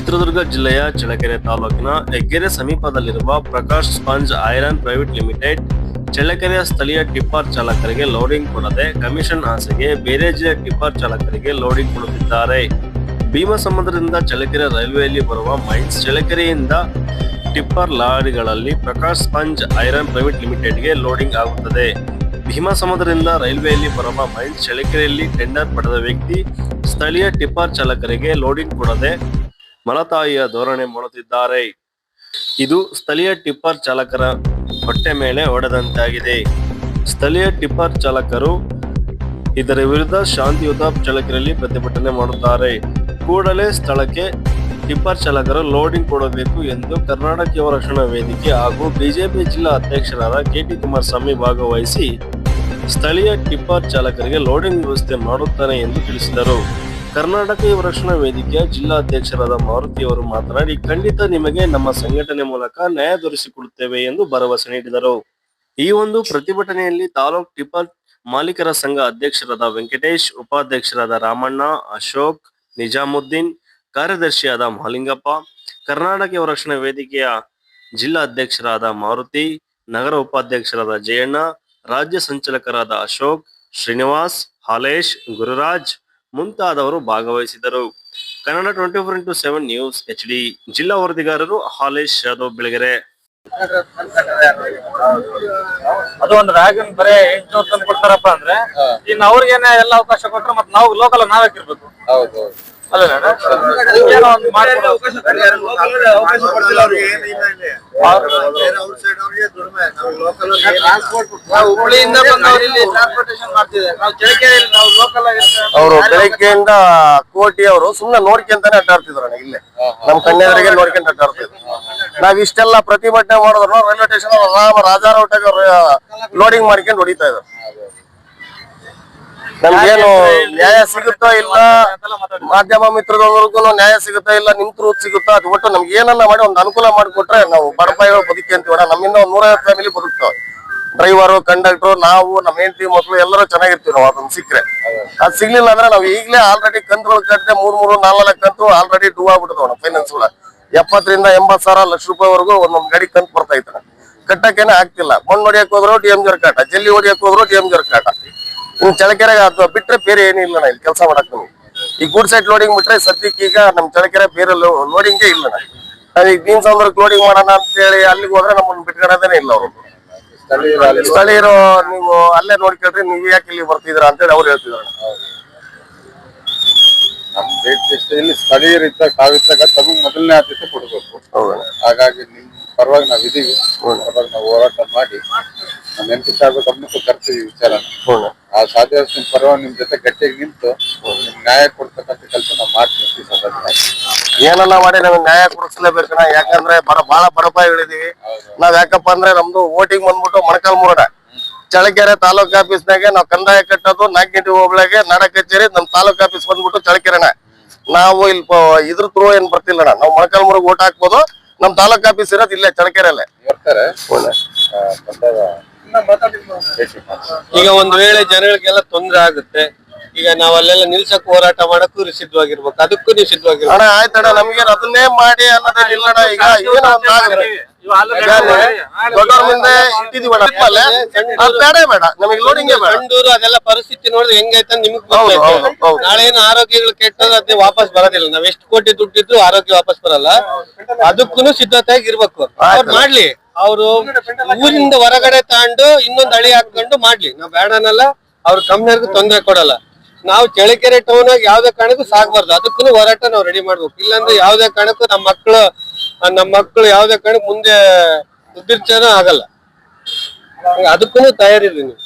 ಚಿತ್ರದುರ್ಗ ಜಿಲ್ಲೆಯ ಚಳ್ಳಕೆರೆ ತಾಲೂಕಿನ ಹೆಗ್ಗೆರೆ ಸಮೀಪದಲ್ಲಿರುವ Prakash sponge iron private limited ಚಳ್ಳಕೆರೆಯ ಸ್ಥಳೀಯ ಟಿಪ್ಪರ್ ಚಾಲಕರಿಗೆ ಲೋಡಿಂಗ್ ಕೊಡದೆ ಕಮಿಷನ್ ಆಸೆಗೆ ಬೇರೆ ಜಿಲ್ಲೆಯ ಟಿಪ್ಪರ್ ಚಾಲಕರಿಗೆ ಲೋಡಿಂಗ್ ಕೊಡುತ್ತಿದ್ದಾರೆ. ಭೀಮಸಮುದ್ರದಿಂದ ಚಳ್ಳಕೆರೆ ರೈಲ್ವೆಯಲ್ಲಿ ಬರುವ ಮೈನ್ಸ್ ಚಳ್ಳಕೆರೆಯಿಂದ ಟಿಪ್ಪರ್ ಲಾರಿಗಳಲ್ಲಿ ಪ್ರಕಾಶ್ ಸ್ಪಂಜ್ ಐರನ್ ಪ್ರೈವೇಟ್ ಲಿಮಿಟೆಡ್ಗೆ ಲೋಡಿಂಗ್ ಆಗುತ್ತದೆ. ಭೀಮಸಮುದ್ರದಿಂದ ರೈಲ್ವೆಯಲ್ಲಿ ಬರುವ ಮೈನ್ಸ್ ಚಳ್ಳಕೆರೆಯಲ್ಲಿ ಟೆಂಡರ್ ಪಡೆದ ವ್ಯಕ್ತಿ ಸ್ಥಳೀಯ ಟಿಪ್ಪರ್ ಚಾಲಕರಿಗೆ ಲೋಡಿಂಗ್ ಕೊಡದೆ ಮಲತಾಯಿಯ ಧೋರಣೆ ಮಾಡುತ್ತಿದ್ದಾರೆ ಇದು ಸ್ಥಳೀಯ ಟಿಪ್ಪರ್ ಚಾಲಕರ ಹೊಟ್ಟೆ ಮೇಲೆ ಹೊಡೆದಂತಾಗಿದೆ. ಸ್ಥಳೀಯ ಟಿಪ್ಪರ್ ಚಾಲಕರು ಇದರ ವಿರುದ್ಧ ಶಾಂತಿಯುತ ಚಾಲಕರಲ್ಲಿ ಪ್ರತಿಭಟನೆ ಮಾಡುತ್ತಾರೆ. ಕೂಡಲೇ ಸ್ಥಳಕ್ಕೆ ಟಿಪ್ಪರ್ ಚಾಲಕರು ಲೋಡಿಂಗ್ ಕೊಡಬೇಕು ಎಂದು ಕರ್ನಾಟಕ ಯುವ ರಕ್ಷಣಾ ವೇದಿಕೆ ಹಾಗೂ ಬಿಜೆಪಿ ಜಿಲ್ಲಾ ಅಧ್ಯಕ್ಷರಾದ ಕೆಟಿ ಕುಮಾರಸ್ವಾಮಿ ಭಾಗವಹಿಸಿ ಸ್ಥಳೀಯ ಟಿಪ್ಪರ್ ಚಾಲಕರಿಗೆ ಲೋಡಿಂಗ್ ವ್ಯವಸ್ಥೆ ಮಾಡುತ್ತಾನೆ ಎಂದು ತಿಳಿಸಿದರು. ಕರ್ನಾಟಕ ಯುವ ರಕ್ಷಣಾ ವೇದಿಕೆಯ ಜಿಲ್ಲಾಧ್ಯಕ್ಷರಾದ ಮಾರುತಿಯವರು ಮಾತನಾಡಿ, ಖಂಡಿತ ನಿಮಗೆ ನಮ್ಮ ಸಂಘಟನೆ ಮೂಲಕ ನ್ಯಾಯ ದೊರಿಸಿಕೊಡುತ್ತೇವೆ ಎಂದು ಭರವಸೆ ನೀಡಿದರು. ಈ ಒಂದು ಪ್ರತಿಭಟನೆಯಲ್ಲಿ ತಾಲೂಕ್ ಟಿಪ್ಪರ್ ಮಾಲೀಕರ ಸಂಘ ಅಧ್ಯಕ್ಷರಾದ ವೆಂಕಟೇಶ್, ಉಪಾಧ್ಯಕ್ಷರಾದ ರಾಮಣ್ಣ, ಅಶೋಕ್, ನಿಜಾಮುದ್ದೀನ್, ಕಾರ್ಯದರ್ಶಿಯಾದ ಮಹಾಲಿಂಗಪ್ಪ ಕರ್ನಾಟಕ ಯುವ ರಕ್ಷಣಾ ವೇದಿಕೆಯ ಜಿಲ್ಲಾ ಅಧ್ಯಕ್ಷರಾದ ಮಾರುತಿ, ನಗರ ಉಪಾಧ್ಯಕ್ಷರಾದ ಜಯಣ್ಣ, ರಾಜ್ಯ ಸಂಚಾಲಕರಾದ ಅಶೋಕ್, ಶ್ರೀನಿವಾಸ್, ಹಾಲೇಶ್, ಗುರುರಾಜ್ ಮುಂತಾದವರು ಭಾಗವಹಿಸಿದರು. Kannada twenty four into seven news H D ಜಿಲ್ಲಾ ವರದಿಗಾರರು ಹಾಲೇಶ್ ಯಾದವ್ ಬೆಳಗೆರೆ. ಅದು ಒಂದು ವ್ಯಾಗನ್ ಬರೇ ಎಂಟ್ನೂರ್ ತಂದು ಕೊಡ್ತಾರಪ್ಪ ಅಂದ್ರೆ ಇನ್ನು ಅವ್ರಿಗೇನೆ ಎಲ್ಲ ಅವಕಾಶ ಕೊಟ್ರೆ ಮತ್ತೆ ನಾವು ಲೋಕಲ್ ನಾವೇಕಿರ್ಬೇಕು ಹೌದು. ಅಲ್ಲ ಏನೋ ಒಂದು ಮಾಡ್ಕೊಡೋದು. ನಾವು ಹುಬ್ಳಿಯಿಂದ ಬಂದವ್ರು ಇಲ್ಲಿ ಟ್ರಾನ್ಸ್ಪೋರ್ಟೇಶನ್ ಮಾಡ್ತಿದ್ದೇವೆ. ನಾವು ಚಳಿಕೆರೆಯಲ್ಲಿ ನಾವು ಲೋಕಲ್ ಅವರು ಬೆಳಗ್ಗೆಯಿಂದ ಕೋಟಿ ಅವರು ಸುಮ್ನೆ ನೋಡ್ಕೊಂತಾನೆ ಅಡ್ಡಾಡ್ತಿದ್ರು ಇಲ್ಲೇ. ನಮ್ ಕನ್ಯಾದ್ರಿಗೆ ನೋಡ್ಕೊಂತ ಅಡ್ಡಾಡ್ತಿದ್ರು. ನಾವ್ ಇಷ್ಟೆಲ್ಲ ಪ್ರತಿಭಟನೆ ಮಾಡಿದ್ರು ರೈಲ್ವೆ ಸ್ಟೇಷನ್ ರಾಮ ರಾಜಾರೋಟಾಗ ಲೋಡಿಂಗ್ ಮಾಡ್ಕೊಂಡು ಹೊಡಿತಾ ಇದ್ರು. ನಮ್ಗೇನು ನ್ಯಾಯ ಸಿಗುತ್ತಾ ಇಲ್ಲ ಮಾಧ್ಯಮ ಮಿತ್ರದವರ್ಗು ನ್ಯಾಯ ಸಿಗುತ್ತಾ ಇಲ್ಲ ನಿಮ್ ಥ್ರೂ ಸಿಗುತ್ತಾ ಅದು ಒಟ್ಟು ನಮ್ಗೆ ಏನನ್ನ ಮಾಡಿ ಒಂದು ಅನುಕೂಲ ಮಾಡಿಕೊಟ್ರೆ ನಾವು ಬಡಪಾಯಿಗಳು ಬದುಕಂತೀವಣ ನಮ್ಮಿಂದ ಒಂದ್ ನೂರೈವತ್ತು ಫ್ಯಾಮಿಲಿ ಬದುಕ್ತಾವ. ಡ್ರೈವರು ಕಂಡಕ್ಟರ್ ನಾವು ನಮ್ಮ ಹೆಂಡತಿ ಮಕ್ಳು ಎಲ್ಲರೂ ಚೆನ್ನಾಗಿರ್ತೀವಿ ನಾವು ಅದನ್ನ ಸಿಕ್ಕರೆ ಅದ್ ಸಿಗ್ಲಿಲ್ಲ ಅಂದ್ರೆ ನಾವು ಈಗಲೇ ಆಲ್ರೆಡಿ ಕಂತುಗಳು ಕಟ್ಟಿದೆ ಮೂರ್ ಮೂರು ನಾಲ್ಕು ಕಂತು ಆಲ್ರೆಡಿ ಡೂ ಆಗ್ಬಿಡ್ತಾವ ಫೈನಾನ್ಸ್ ಫೈನಾನ್ಸ್ ಎಪ್ಪತ್ತರಿಂದ ಎಂಬತ್ ಸಾವಿರ ಲಕ್ಷ ರೂಪಾಯಿವರೆಗೂ ಒಂದೊಂದ್ ಗಾಡಿ ಕಂತು ಬರ್ತಾ ಇತ್ತು. ಕಟ್ಟಕ್ಕೇನೆ ಆಗ್ತಿಲ್ಲ. ಮಣ್ಣು ಹೊಡಿಯಕ್ ಹೋದ್ರು ಡಿ ಎಂ ಜರ್ಕಾಟ ಜಲ್ಲಿ ಹೊಡಿಯಕ್ ಹೋದ್ರು ಡಿ ಎಂ ಜರ್ಕಾಟ ಇನ್ ಚಳಕೆರೆಗೆ ಅದು ಬಿಟ್ರೆ ಬೇರೆ ಏನಿಲ್ಲ ನಾ ಇಲ್ಲಿ ಕೆಲಸ ಮಾಡಕ್ ನಮ್ಗೆ ಈ ಗುಡ್ ಸೈಟ್ ಲೋಡಿಂಗ್ ಬಿಟ್ರೆ ಸದ್ಯಕ್ಕೆ ಈಗ ನಮ್ ಚಳಕೆರೆ ಬೇರೆ ಲೋಡಿಂಗ್ ಇಲ್ಲ ಈಗ ಬೀನ್ಸ್ ಅಂದ್ರೆ ಲೋಡಿಂಗ್ ಮಾಡೋಣ ಅಂತ ಹೇಳಿ ಅಲ್ಲಿಗೆ ಹೋದ್ರೆ ನಮ್ಮನ್ನ ಬಿಟ್ಕೊಳೋದೇನೆ ಇಲ್ಲ ಅವರು. ಸ್ಥಳೀಯರು ನೀವು ಅಲ್ಲೇ ನೋಡ್ಕೊಳ್ರಿ ನೀವು ಯಾಕೆ ಇಲ್ಲಿ ಬರ್ತಿದ್ರ ಅಂತೇಳಿ ಅವ್ರು ಹೇಳ್ತಿದ್ರು ನಮ್ ದೇಶದಲ್ಲಿ ಸ್ಥಳೀಯರಿದ್ದಾಗ ತಾವಿದ್ದಾಗ ತಮಗೆ ಮೊದಲನೇ ಆದ್ಯತೆ ಕೊಡಬೇಕು. ಹಾಗಾಗಿ ನಿಮ್ ಪರವಾಗಿ ನಾವ್ ಇದೀವಿ. ಪರವಾಗಿ ನಾವು ಹೋರಾಟ ಮಾಡಿ ನಮ್ಮ ಎಂ ಪಿ ಸಾಹೇಬ್ ಗಮನಕ್ಕೂ ತರ್ತೀವಿ ವಿಚಾರ ಆ ಸಾಧ್ಯ ಪರವಾಗಿ ನಿಮ್ ಜೊತೆ ಗಟ್ಟಿಯಾಗಿ ನಿಂತು ನಿಮ್ ನ್ಯಾಯ ಕೊಡ್ತಕ್ಕಂಥ ಕೆಲಸ ನಾವು ಮಾಡ್ತೀವಿ. ಏನನ್ನ ಮಾಡಿ ನಮ್ಗೆ ನ್ಯಾಯ ಕೊಡಿಸ್ಲೇಬೇಕಣ್ಣ ಯಾಕಂದ್ರೆ ಬಹಳ ಬಹಳ ಬಡಪಾಯಿಗಳಿದೀವಿ. ನಾವ್ ಯಾಕಪ್ಪ ಅಂದ್ರೆ ನಮ್ದು ವೋಟಿಂಗ್ ಬಂದ್ಬಿಟ್ಟು ಮೊಣಕಾಲ್ ಮುರಡ. ಚಳಕೆರೆ ತಾಲೂಕ್ ಆಫೀಸ್ನಾಗೆ ನಾವ್ ಕಂದಾಯ ಕಟ್ಟೋದು ನಾಲ್ಕು ಹೋಬಳಿಗೆ ನಾಡ ಕಚೇರಿ ನಮ್ ತಾಲೂಕ್ ಆಫೀಸ್ ಬಂದ್ಬಿಟ್ಟು ಚಳಕೆರೆನ ನಾವು ಇಲ್ಲಿ ಇದ್ರ ತ್ರೂ ಏನ್ ಬರ್ತಿಲ್ಲಣ್ಣ ನಾವು ಮೊಣಕಾಲ್ ಮುರಗ್ ಓಟ್ ಹಾಕ್ಬೋದು ನಮ್ ತಾಲೂಕ್ ಆಫೀಸ್ ಇರೋದು ಇಲ್ಲೇ ಚಳಕೆರೆಲ್ಲೇ ಬರ್ತಾರೆ. ಈಗ ಒಂದ್ ವೇಳೆ ಜನಗಳಿಗೆಲ್ಲ ತೊಂದ್ರೆ ಆಗುತ್ತೆ ಈಗ ನಾವ್ ಅಲ್ಲೆಲ್ಲ ನಿಲ್ಸಕ್ ಹೋರಾಟ ಮಾಡಕ್ಕೂ ಸಿದ್ಧವಾಗಿರ್ಬೇಕು ಅದಕ್ಕೂ ನೀವು ಸಿದ್ಧವಾಗಿರ್ಬೇಕು. ಅಣ್ಣ ಆಯ್ತಣ್ಣ ನಮ್ಗೆ ಅದನ್ನೇ ಮಾಡಿ ಇಲ್ಲಣ್ಣ ಈಗ ಏನೋ ಒಂದ್ ಆಗುತ್ತೆ. ಇವು ಅಲ್ಲ ಈಗ ದೊಡ್ಡವ್ರ ಮುಂದೆ ಇಟ್ಟಿದೀವಣ್ಣ ನಮ್ಮಲ್ಲೇ. ಅದ್ ಬೇಡ ಬೇಡ ನಮಗೆ ಲೋಡಿಂಗೇ ಬೇಡ. ಕಂಡೂರು ಅದೆಲ್ಲ ಪರಿಸ್ಥಿತಿ ನೋಡಿದ್ರೆ ಹೆಂಗೈತೆ ಅಂತ ನಿಮಗ್ ಹೌದು, ಹೌದು. ನಾಳೆ ಏನು ಆರೋಗ್ಯಗಳು ಕೆಟ್ಟದ್ರೆ ಅದೇ ವಾಪಸ್ ಬರೋದಿಲ್ಲ. ನಾವ್ ಎಷ್ಟು ಕೋಟಿ ದುಡ್ಡಿದ್ರು ಆರೋಗ್ಯ ವಾಪಸ್ ಬರಲ್ಲ. ಅದಕ್ಕೂ ಸಿದ್ಧತೆಯಾಗಿ ಇರ್ಬೇಕು ಅವ್ರು ಮಾಡ್ಲಿ. ಅವ್ರು ಊರಿಂದ ಹೊರಗಡೆ ತಗೊಂಡು ಇನ್ನೊಂದು ಹಳಿ ಹಾಕೊಂಡು ಮಾಡ್ಲಿ. ನಾವ್ ಬೇಡನಲ್ಲ ಅವ್ರ ತೊಂದರೆ ತೊಂದ್ರೆ ಕೊಡಲ್ಲ. ನಾವು ಚಳ್ಳಕೆರೆ ಟೌನ್ ಆಗಿ ಯಾವ್ದೇ ಕಾರಣಕ್ಕೂ ಸಾಕ್ಬಾರ್ದು ಅದಕ್ಕೂ ಹೋರಾಟ ನಾವು ರೆಡಿ ಮಾಡ್ಬೇಕು. ಇಲ್ಲಾಂದ್ರೆ ಯಾವ್ದೇ ಕಾರಣಕ್ಕೂ ನಮ್ಮ ಮಕ್ಕಳು ನಮ್ಮ ಮಕ್ಕಳು ಯಾವ್ದೇ ಕಾರಣಕ್ಕೂ ಮುಂದೆ ಉದ್ದಿರ್ಚನ ಆಗಲ್ಲ. ಅದಕ್ಕೂ ತಯಾರಿದ್ದೀನಿ ನೀವು.